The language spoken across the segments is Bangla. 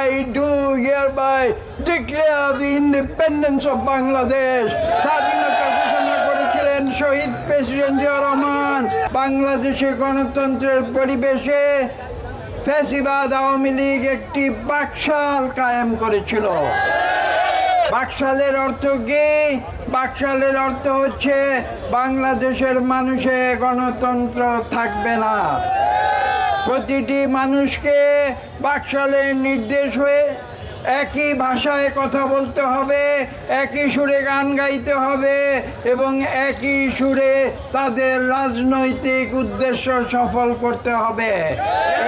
I do hereby declare the independence of Bangladesh. স্বাধীনতা করেছিলেন শহীদ প্রেসিডেন্ট জিয়া রহমান। বাংলাদেশে গণতন্ত্রের পরিবেশে ফ্যাসিবাদ আওয়ামী লীগ একটি বাকশাল কায়েম করেছিল। বাকশালের অর্থ কি? বাকশালের অর্থ হচ্ছে বাংলাদেশের মানুষে গণতন্ত্র থাকবে না। প্রতিটি মানুষকে বাকশালের নির্দেশ হয়ে একই ভাষায় কথা বলতে হবে, একই সুরে গান গাইতে হবে এবং একই সুরে তাদের রাজনৈতিক উদ্দেশ্য সফল করতে হবে।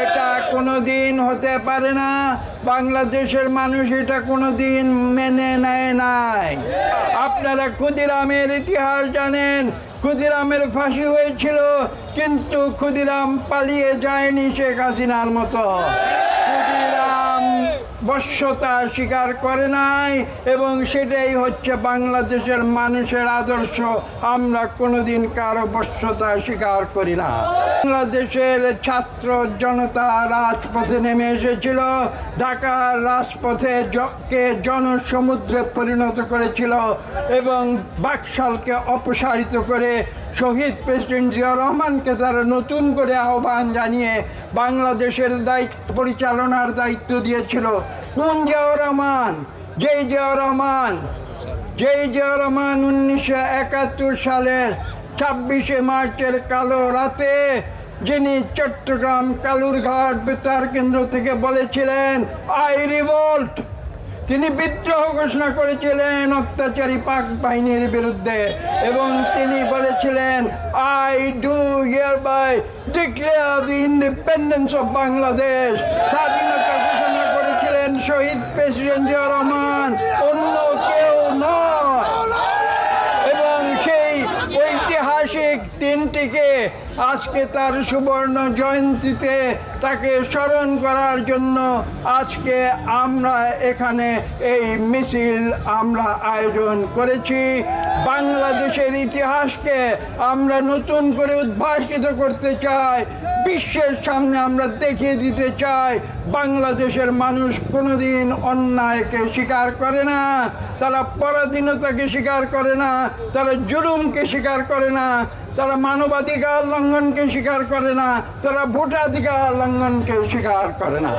এটা কোনো দিন হতে পারে না, বাংলাদেশের মানুষ এটা কোনো দিন মেনে নেয় নাই আপনারা ক্ষুদিরামের ইতিহাস জানেন ক্ষুদিরামের ফাঁসি হয়েছিল কিন্তু ক্ষুদিরাম পালিয়ে যায়নি শেখ হাসিনার মতো। বশ্যতা স্বীকার করে নাই এবং সেটাই হচ্ছে বাংলাদেশের মানুষের আদর্শ। আমরা কোনোদিন কারও বশ্যতা স্বীকার করি না। বাংলাদেশের ছাত্র জনতা রাজপথে নেমে এসেছিল। ঢাকার রাজপথে কে জনসমুদ্রে পরিণত করেছিল এবং বাকশালকে অপসারিত করে শহীদ প্রেসিডেন্ট জিয়া রহমানকে তারা নতুন করে আহ্বান জানিয়ে বাংলাদেশের দায়িত্ব, পরিচালনার দায়িত্ব দিয়েছিল। কোন জিয়াউর রহমান? যেই জিয়াউর রহমান, যেই জিয়াউর রহমান উনিশশো একাত্তর সালের ছাব্বিশে মার্চের কালো রাতে যিনি চট্টগ্রাম কালুরঘাট বেতার কেন্দ্র থেকে বলেছিলেন আই রিভোল্ট তিনি বিদ্রোহ ঘোষণা করেছিলেন, অত্যাচারী পাক বাহিনীর বিরুদ্ধে। এবং তিনি বলেছিলেন I do hereby declare the independence of Bangladesh স্বাধীনতা ঘোষণা করেছিলেন শহীদ প্রেসিডেন্ট জিয়া রহমান। অন্য কেউ নয়। এবং সেই ঐতিহাসিক দিনটিকে আজকে তার সুবর্ণ জয়ন্তীতে তাকে স্মরণ করার জন্য আজকে আমরা এখানে এই মিছিল আমরা আয়োজন করেছি। বাংলাদেশের ইতিহাসকে আমরা নতুন করে উদ্ভাসিত করতে চাই। বিশ্বের সামনে আমরা দেখিয়ে দিতে চাই। বাংলাদেশের মানুষ কোনোদিন অন্যায়কে স্বীকার করে না। তারা পরাধীনতাকে স্বীকার করে না। তারা জুলুমকে স্বীকার করে না। তারা মানবাধিকার লঙ্ঘনকে স্বীকার করে না তারা ভোটাধিকার লঙ্ঘনকে স্বীকার করে না।